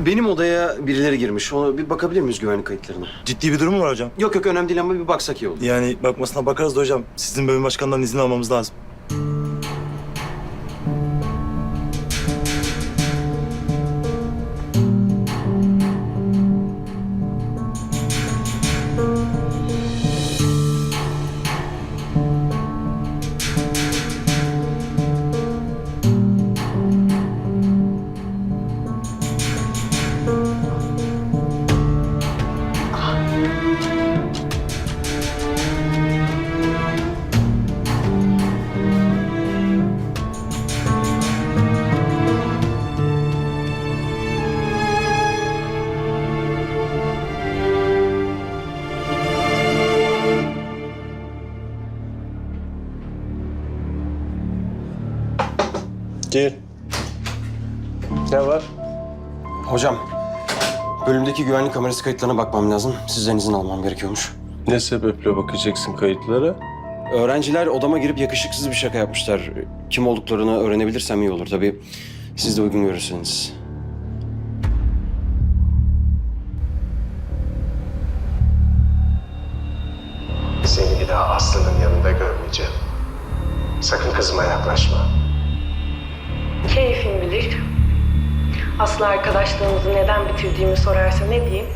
Benim odaya birileri girmiş. Ona bir bakabilir miyiz güvenlik kayıtlarına? Ciddi bir durum mu var hocam? Yok yok önemli değil ama bir baksak iyi olur. Yani bakmasına bakarız da hocam. Sizin bölüm başkanından izin almamız lazım. Gir. Ne var? Hocam, bölümdeki güvenlik kamerası kayıtlarına bakmam lazım. Sizden izin almam gerekiyormuş. Ne sebeple bakacaksın kayıtlara? Öğrenciler odama girip yakışıksız bir şaka yapmışlar. Kim olduklarını öğrenebilirsem iyi olur. Tabii siz de uygun görürseniz. Seni bir daha Aslı'nın yanında görmeyeceğim. Sakın kızıma yaklaşma. Keyfin bilir. Aslı arkadaşlığımızı neden bitirdiğimi sorarsa ne diyeyim?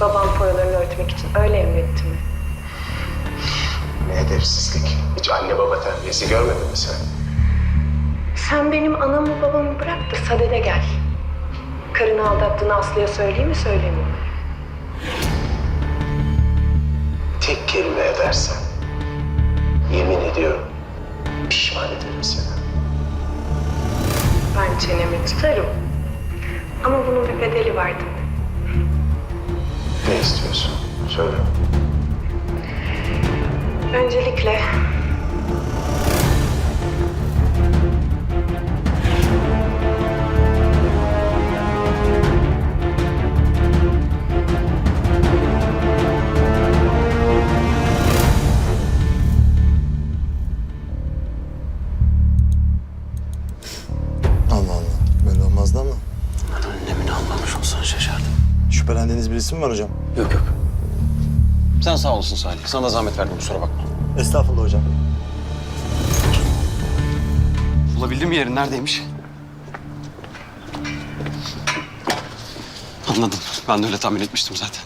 Babam paralarını örtmek için öyle emretti mi? Ne edepsizlik. Hiç anne baba terbiyesi görmedin mi sen? Sen benim anamı babamı bırak da sadede gel. Karını aldattığını Aslı'ya söyleyeyim mi söyleyeyim mi? Tek kelime edersen yemin ediyorum pişman ederim seni. Ben çenemi tutarım. Ama bunun bir bedeli vardı. Ne istiyorsun? Söyle. Öncelikle Mi var hocam? Yok yok. Sen sağ olasın Salih. Sana da zahmet verdim kusura bakma. Estağfurullah hocam. Bulabildim mi yerin neredeymiş? Anladım. Ben de öyle tahmin etmiştim zaten.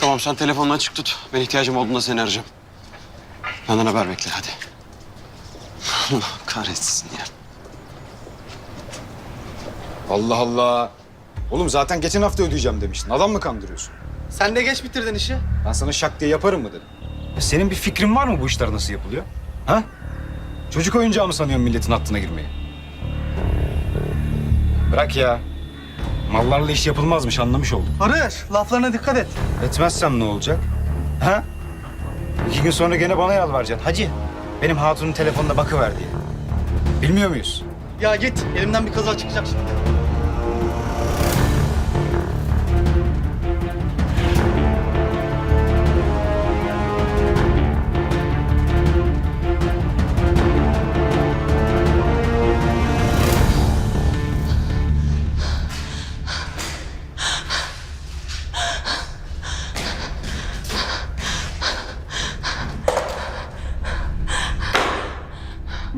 Tamam sen telefonunu açık tut. Ben ihtiyacım olduğunda seni arayacağım. Benden haber bekle hadi. Allah kahretsin ya. Allah Allah. Oğlum zaten geçen hafta ödeyeceğim demiştin. Adam mı kandırıyorsun? Sen de geç bitirdin işi. Ben sana şak diye yaparım mı dedim. Ya senin bir fikrin var mı bu işler nasıl yapılıyor? Ha? Çocuk oyuncağı mı sanıyorsun milletin hattına girmeyi? Bırak ya. Mallarla iş yapılmazmış anlamış oldum. Barış, laflarına dikkat et. Etmezsem ne olacak? Ha? İki gün sonra gene bana yalvaracaksın. Hacı, benim hatunun telefonuna bakıver diye. Bilmiyor muyuz? Ya git, elimden bir kaza çıkacak şimdi.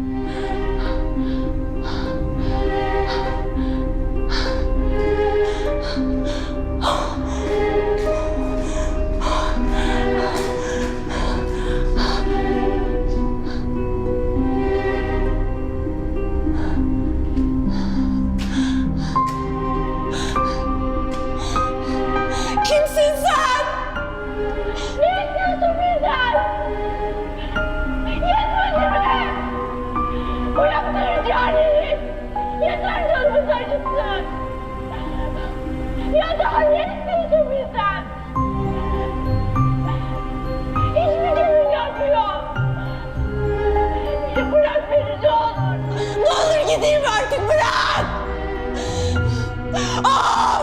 Mm-hmm. Oh!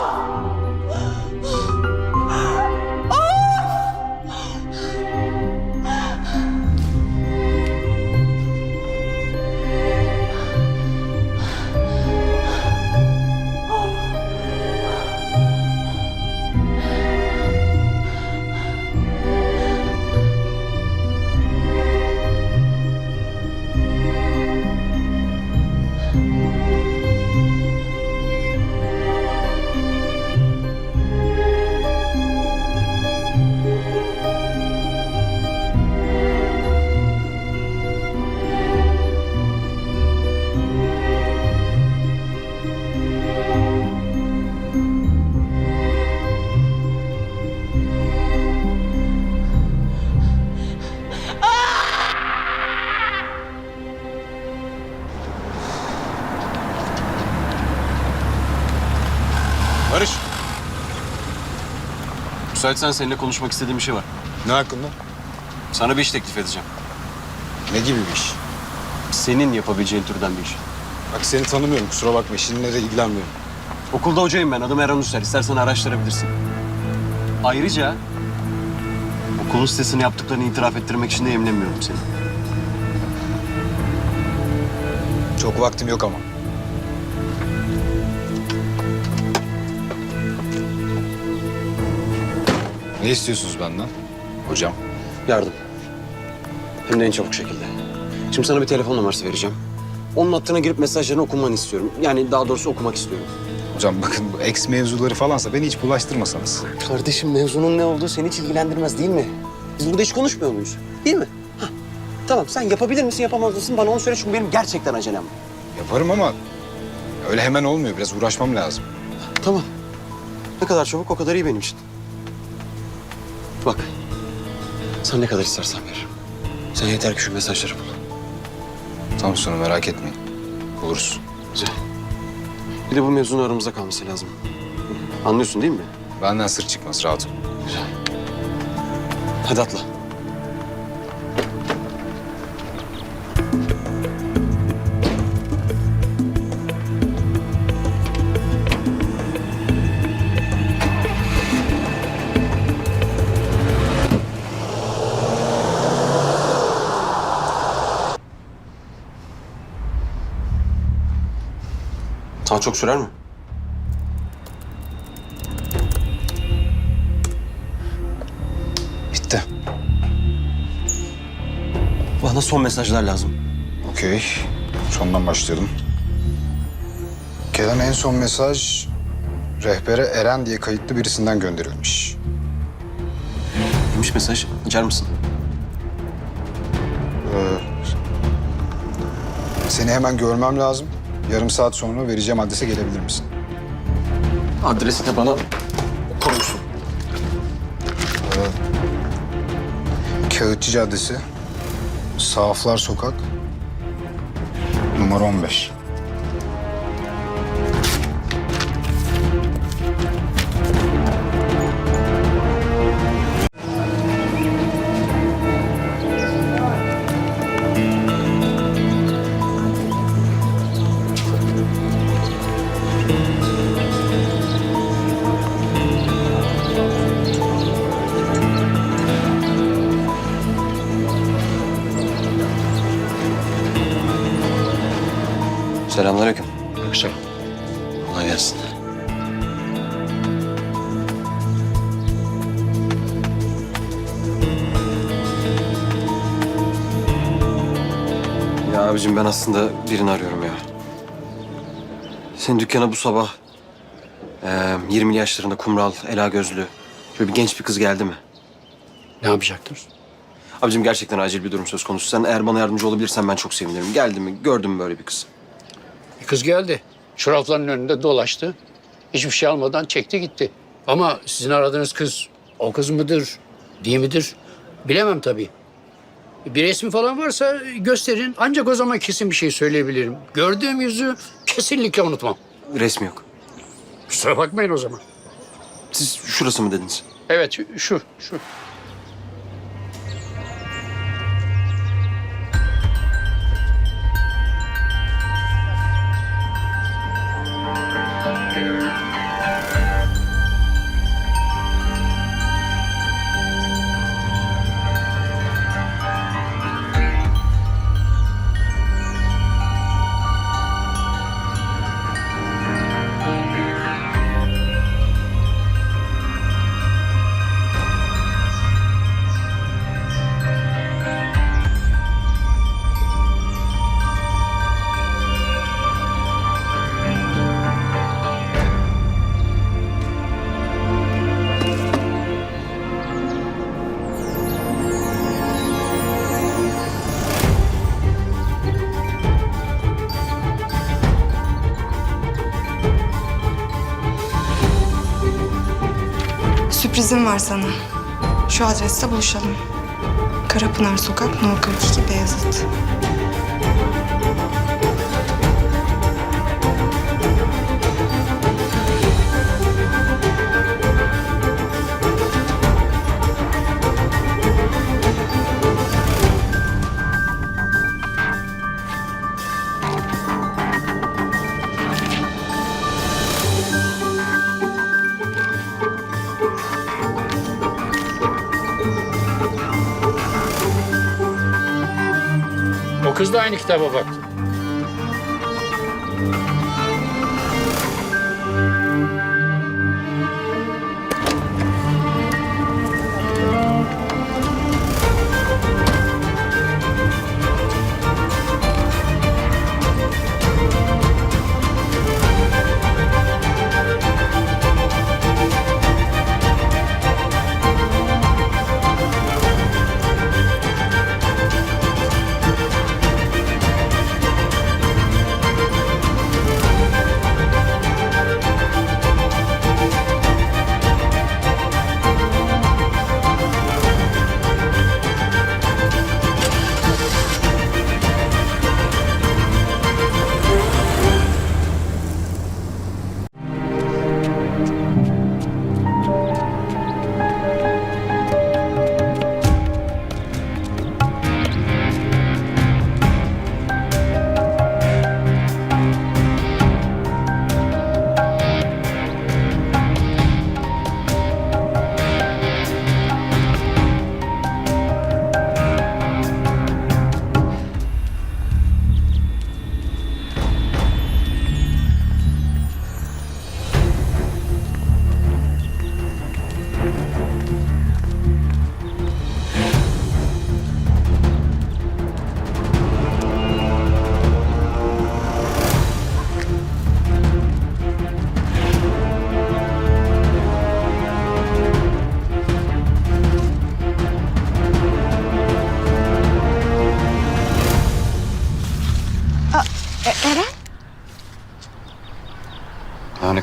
Müsaitsen seninle konuşmak istediğim bir şey var. Ne hakkında? Sana bir iş teklif edeceğim. Ne gibi bir iş? Senin yapabileceğin türden bir iş. Bak seni tanımıyorum kusura bakma işinle de ilgilenmiyorum. Okulda hocayım ben. Adım Erhan Üster. İstersen araştırabilirsin. Ayrıca okulun sitesini yaptıklarını itiraf ettirmek için de yemlemiyorum seni. Çok vaktim yok ama. Ne istiyorsunuz benden? Hocam. Yardım. Hem de en çabuk şekilde. Şimdi sana bir telefon numarası vereceğim. Onun hattına girip mesajlarını okumanı istiyorum. Yani daha doğrusu okumak istiyorum. Hocam bakın bu ex mevzuları falansa beni hiç bulaştırmasanız. Kardeşim mevzunun ne olduğu seni hiç ilgilendirmez değil mi? Biz burada hiç konuşmuyor muyuz? Değil mi? Hah. Tamam sen yapabilir misin yapamaz mısın bana onu söyle çünkü benim gerçekten acelem var. Yaparım ama öyle hemen olmuyor. Biraz uğraşmam lazım. Tamam. Ne kadar çabuk o kadar iyi benim için. Bak. Sen ne kadar istersen veririm. Sen yeter ki şu mesajları bul. Tam sonra merak etmeyin. Buluruz. Güzel. Bir de bu mevzunun aramızda kalması lazım. Anlıyorsun değil mi? Benden sır çıkmaz rahat ol. Güzel. Hadi atla. Daha çok sürer mi? Bitti. Bana son mesajlar lazım. Okey. Sondan başlayalım. Gelen en son mesaj rehbere Eren diye kayıtlı birisinden gönderilmiş. Neymiş mesaj? Açar mısın? Seni hemen görmem lazım. Yarım saat sonra vereceğim adrese gelebilir misin? Adresi de bana korumsun. Kağıtçı Caddesi, Sahaflar Sokak, numara 15. Selamünaleyküm. Akşam. Kolay gelsin. Ya abicim ben aslında birini arıyorum ya. Senin dükkana bu sabah eee 20 yaşlarında kumral, ela gözlü şöyle bir genç bir kız geldi mi? Ne yapacaktır? Abicim gerçekten acil bir durum söz konusu. Sen eğer bana yardımcı olabilirsen ben çok sevinirim. Geldi mi? Gördün mü böyle bir kız? Kız geldi. Şu rafların önünde dolaştı. Hiçbir şey almadan çekti gitti. Ama sizin aradığınız kız o kız mıdır, değil midir? Bilemem tabii. Bir resmi falan varsa gösterin. Ancak o zaman kesin bir şey söyleyebilirim. Gördüğüm yüzü kesinlikle unutmam. Resmi yok. Kusura bakmayın o zaman. Siz şurası mı dediniz? Evet şu, şu. Var sana. Şu adreste buluşalım. Karapınar Sokak, No 42 Beyazıt. Kız da aynı kitaba baktı.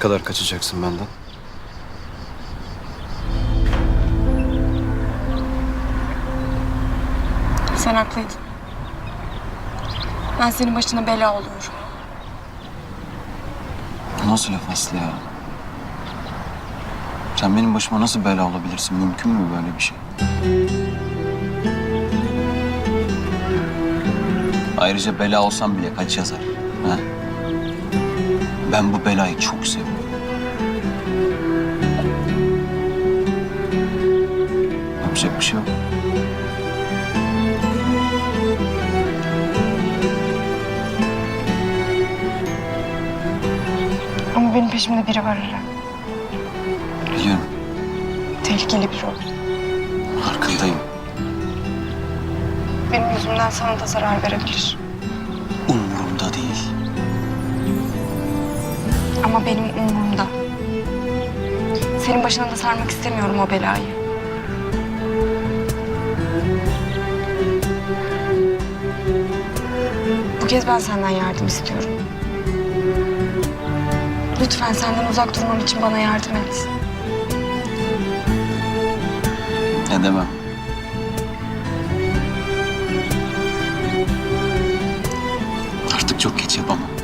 Kadar kaçacaksın benden? Sen haklıydın. Ben senin başına bela oluyorum. Bu nasıl laf Aslı ya? Sen benim başıma nasıl bela olabilirsin? Mümkün mü böyle bir şey? Ayrıca bela olsam bile kaç yazar? Ha? Ben bu belayı çok seviyorum. Yapacak bir şey yok. Ama benim peşimde biri var Eren. Biliyorum. Tehlikeli biri o. Farkındayım. Benim yüzümden sana da zarar verebilir. Ama benim umurumda. Senin başına da sarmak istemiyorum o belayı. Bu kez ben senden yardım istiyorum. Lütfen senden uzak durmam için bana yardım et. Ne demem. Artık çok geç yapamam.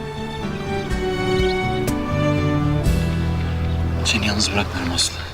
Yalnız bırakmıyorum Aslı.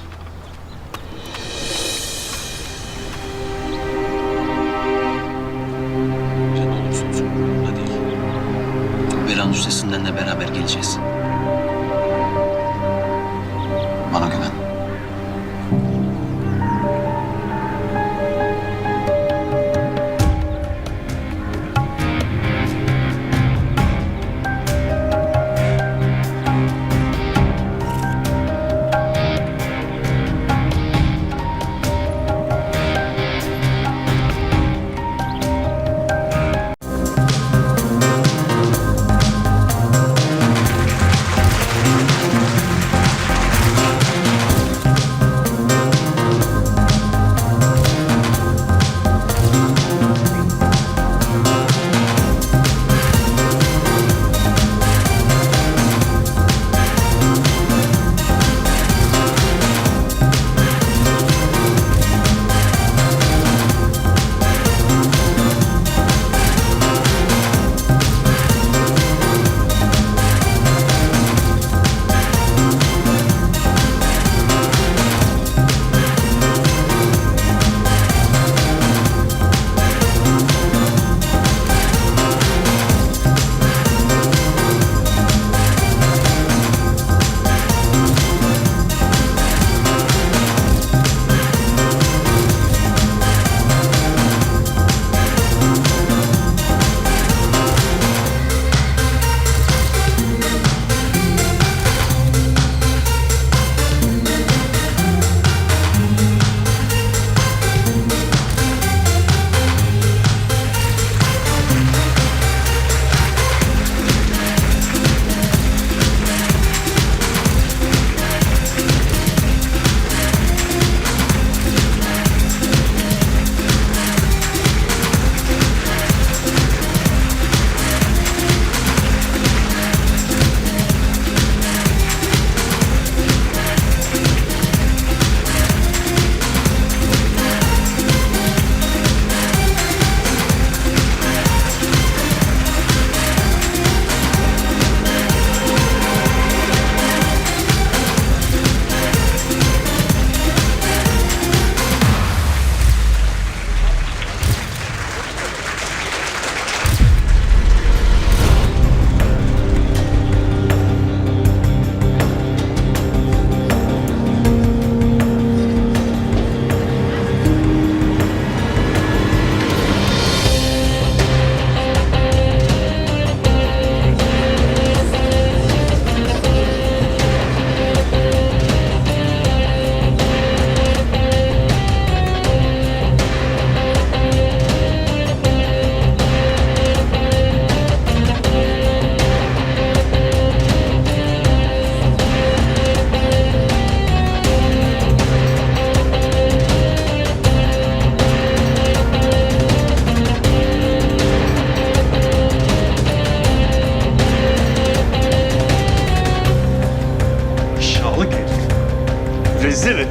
Rezil et.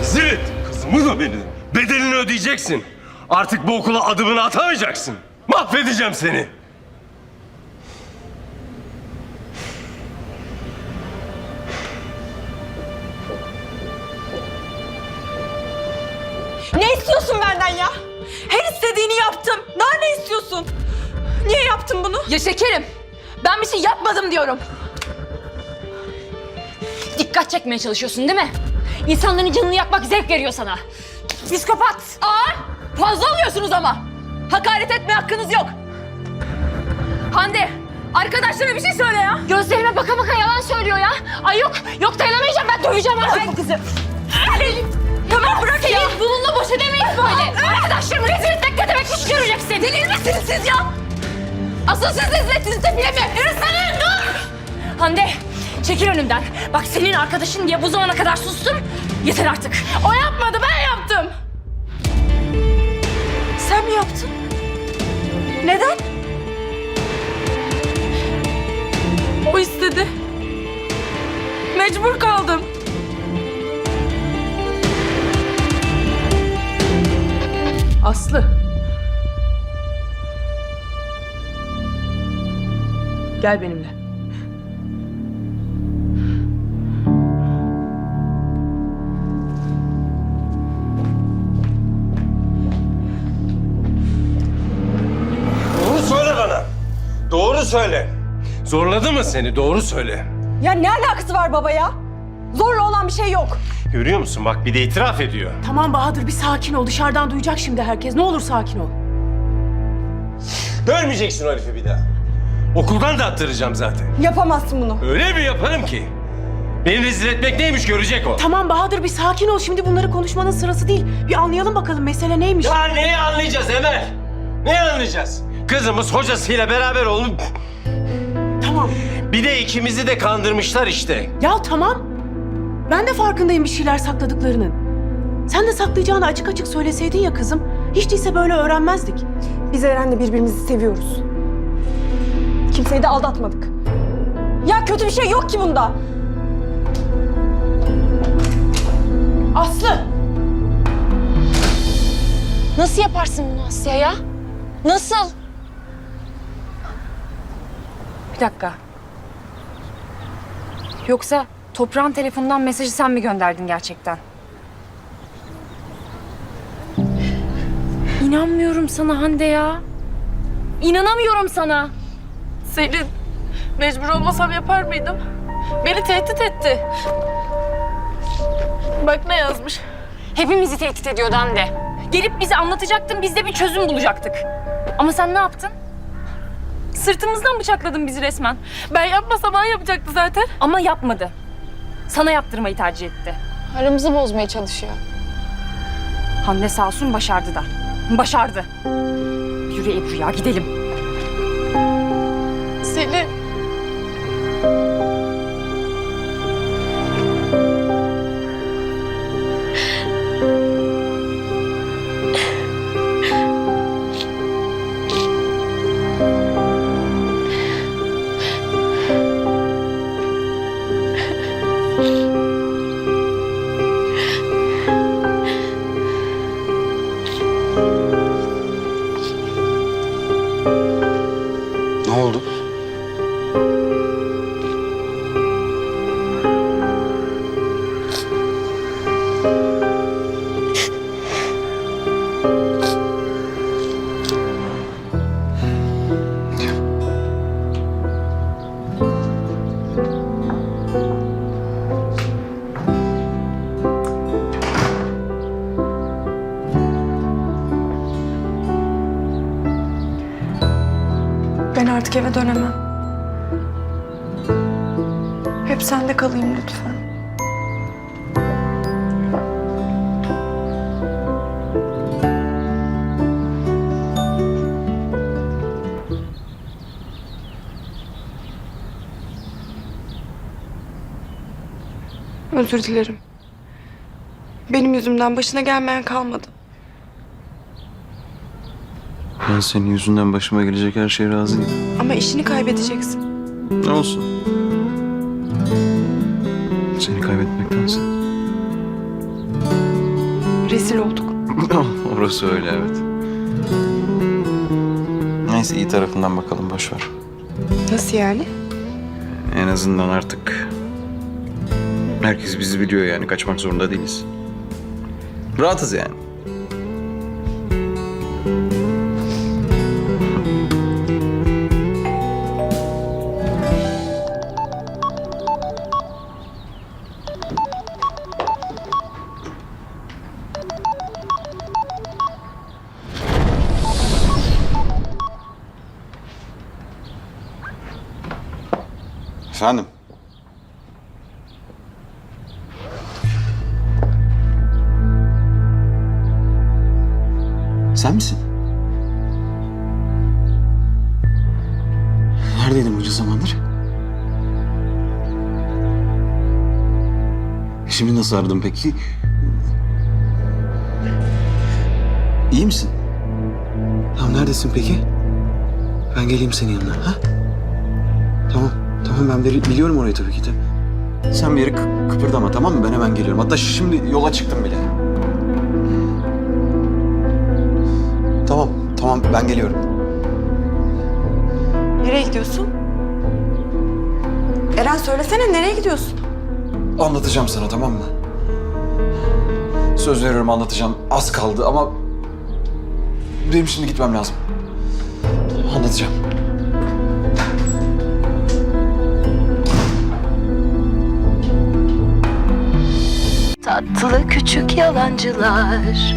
Rezil et. Kızımı da beni. Bedelini ödeyeceksin. Artık bu okula adımını atamayacaksın. Mahvedeceğim seni. Ne istiyorsun benden ya? Her istediğini yaptım. Daha ne istiyorsun? Niye yaptın bunu? Ya şekerim. Ben bir şey yapmadım diyorum. Dikkat çekmeye çalışıyorsun değil mi? İnsanların canını yakmak zevk veriyor sana. Psikopat. Aa, fazla oluyorsunuz ama. Hakaret etme hakkınız yok. Hande, arkadaşlarına bir şey söyle ya. Gözlerime baka baka yalan söylüyor ya. Ay yok, yok dayanamayacağım ben döveceğim artık bu kızı. Tamam bırak ya. Senin bununla boş edemeyiz böyle. Arkadaşlarımı rezil etmek ne demek hiç göreceksin. Deli misiniz siz ya? Asıl siz rezil ettiniz tepkile mi? Yürüsene, dur. Hande, çekil önümden. Bak senin arkadaşın diye bu zamana kadar sustum. Yeter artık. O yapmadı, ben yaptım. Sen mi yaptın? Neden? O istedi. Mecbur kaldım. Aslı. Gel benimle. Söyle. Zorladı mı seni? Doğru söyle. Ya ne alakası var baba ya? Zorla olan bir şey yok. Görüyor musun? Bak bir de itiraf ediyor. Tamam Bahadır bir sakin ol. Dışarıdan duyacak şimdi herkes. Ne olur sakin ol. Görmeyeceksin o herifi bir daha. Okuldan da attıracağım zaten. Yapamazsın bunu. Öyle bir yaparım ki. Beni rezil etmek neymiş görecek o. Tamam Bahadır bir sakin ol. Şimdi bunları konuşmanın sırası değil. Bir anlayalım bakalım mesele neymiş. Ya neyi anlayacağız Emel? Neyi anlayacağız? Kızımız hocasıyla beraber olup Tamam. bir de ikimizi de kandırmışlar işte. Ya tamam. Ben de farkındayım bir şeyler sakladıklarının. Sen de saklayacağını açık açık söyleseydin ya kızım. Hiç değilse böyle öğrenmezdik. Biz Eren'le birbirimizi seviyoruz. Kimseyi de aldatmadık. Ya kötü bir şey yok ki bunda. Aslı! Nasıl yaparsın bunu Asya ya? Nasıl? Bir dakika. Yoksa toprağın telefonundan mesajı sen mi gönderdin gerçekten? İnanmıyorum sana Hande ya. İnanamıyorum sana. Selin, mecbur olmasam yapar mıydım? Beni tehdit etti. Bak ne yazmış. Hepimizi tehdit ediyordu Hande. Gelip bize anlatacaktın, biz de bir çözüm bulacaktık. Ama sen ne yaptın? Sırtımızdan bıçakladın bizi resmen. Ben yapmasam ben yapacaktı zaten. Ama yapmadı. Sana yaptırmayı tercih etti. Aramızı bozmaya çalışıyor. Hande sağ olsun başardı da. Başardı. Yürü Ebru ya gidelim. Özür dilerim. Benim yüzümden başına gelmeyen kalmadı. Ben senin yüzünden başıma gelecek her şeye razıyım. Ama işini kaybedeceksin. Ne olsun? Seni kaybetmektense. Rezil olduk. Orası öyle evet. Neyse iyi tarafından bakalım boş ver. Nasıl yani? En azından artık herkes bizi biliyor yani kaçmak zorunda değiliz. Rahatız yani. Efendim? Sen misin? Neredeydin bunca zamandır? Şimdi nasıl aradın peki? İyi misin? Tamam neredesin peki? Ben geleyim senin yanına. Ha? Tamam. Tamam ben bili- biliyorum orayı tabii ki de. Sen bir yere kı- kıpırdama tamam mı? Ben hemen geliyorum. Hatta şimdi yola çıktım bile. Tamam ben geliyorum. Nereye gidiyorsun? Eren söylesene nereye gidiyorsun? Anlatacağım sana tamam mı? Söz veriyorum anlatacağım. Az kaldı ama benim şimdi gitmem lazım. Anlatacağım. Tatlı küçük yalancılar